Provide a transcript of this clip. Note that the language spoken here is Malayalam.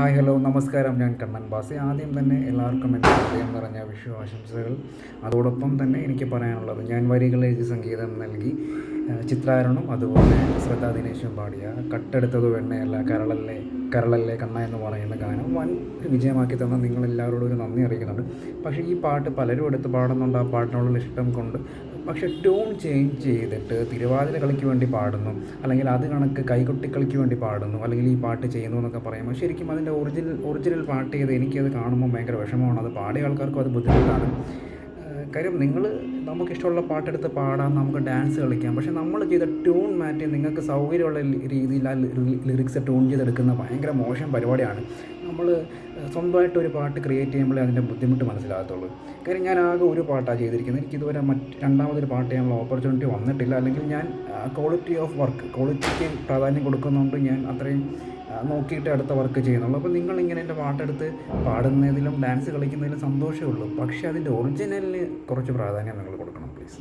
ഹായ് ഹലോ നമസ്കാരം. ഞാൻ കണ്ണൻ ബാസി. ആദ്യം തന്നെ എല്ലാവർക്കും എന്റെ ഹൃദയം നിറഞ്ഞ വിഷു ആശംസകൾ. അതോടൊപ്പം തന്നെ എനിക്ക് പറയാനുള്ളത് ഞാൻ വരികൾ എഴുതി സംഗീതം നൽകി ചിത്രാരണം അതുപോലെ ശ്രദ്ധാ ദിനേശും പാടിയ കട്ടെടുത്തത് വെണ്ണയല്ല കരളല്ലേ കരളല്ലേ കണ്ണ എന്ന് പറയുന്ന ഗാനം വൻ വിജയമാക്കി തന്ന നിങ്ങളെല്ലാവരോടും ഒരു നന്ദി അറിയിക്കുന്നുണ്ട്. പക്ഷേ ഈ പാട്ട് പലരും എടുത്ത് പാടുന്നുണ്ട്. ആ പാട്ടിനോടുള്ള ഇഷ്ടം കൊണ്ട് പക്ഷേ ട്യൂൺ ചേഞ്ച് ചെയ്തിട്ട് തിരുവാതിര കളിക്ക് വേണ്ടി പാടുന്നു. അല്ലെങ്കിൽ അത് കണക്ക് കൈകൊട്ടി കളിക്ക് വേണ്ടി പാടുന്നു. അല്ലെങ്കിൽ ഈ പാട്ട് ചെയ്യുന്നു എന്നൊക്കെ പറയുമ്പോൾ ശരിക്കും അതിന്റെ ഒറിജിനൽ ഒറിജിനൽ പാട്ട് ചെയ്ത് എനിക്കത് കാണുമ്പോൾ ഭയങ്കര വിഷമമാണ്. അത് പാടിയ ആൾക്കാർക്കും അത് ബുദ്ധിമുട്ടാണ്. കാര്യം നിങ്ങൾ നമുക്കിഷ്ടമുള്ള പാട്ടെടുത്ത് പാടാം നമുക്ക് ഡാൻസ് കളിക്കാം. പക്ഷേ നമ്മൾ ചെയ്ത ട്യൂൺ മാറ്റി നിങ്ങൾക്ക് സൗകര്യമുള്ള രീതിയിൽ ആ ലിറിക്സ് ട്യൂൺ ചെയ്തെടുക്കുന്ന ഭയങ്കര മോശം പരിപാടിയാണ്. നമ്മൾ സ്വന്തമായിട്ട് ഒരു പാട്ട് ക്രിയേറ്റ് ചെയ്യുമ്പോഴേ അതിന്റെ ബുദ്ധിമുട്ട് മനസ്സിലാകത്തുള്ളൂ. കാര്യം ഞാൻ ആകെ ഒരു പാട്ടാണ് ചെയ്തിരിക്കുന്നത്. എനിക്കിതുവരെ മറ്റ് രണ്ടാമതൊരു പാട്ട് ചെയ്യാനുള്ള ഓപ്പർച്യൂണിറ്റി വന്നിട്ടില്ല. അല്ലെങ്കിൽ ഞാൻ ക്വാളിറ്റി ഓഫ് വർക്ക് ക്വാളിറ്റിക്ക് പ്രാധാന്യം കൊടുക്കുന്നതുകൊണ്ട് ഞാൻ അത്രയും നോക്കിയിട്ട് അടുത്ത വർക്ക് ചെയ്യുന്നുള്ളൂ. അപ്പോൾ നിങ്ങളിങ്ങനെ എന്റെ പാട്ടെടുത്ത് പാടുന്നതിലും ഡാൻസ് കളിക്കുന്നതിലും സന്തോഷമേ ഉള്ളൂ. പക്ഷേ അതിന്റെ ഒറിജിനലിന് കുറച്ച് പ്രാധാന്യം നിങ്ങൾ കൊടുക്കണം പ്ലീസ്.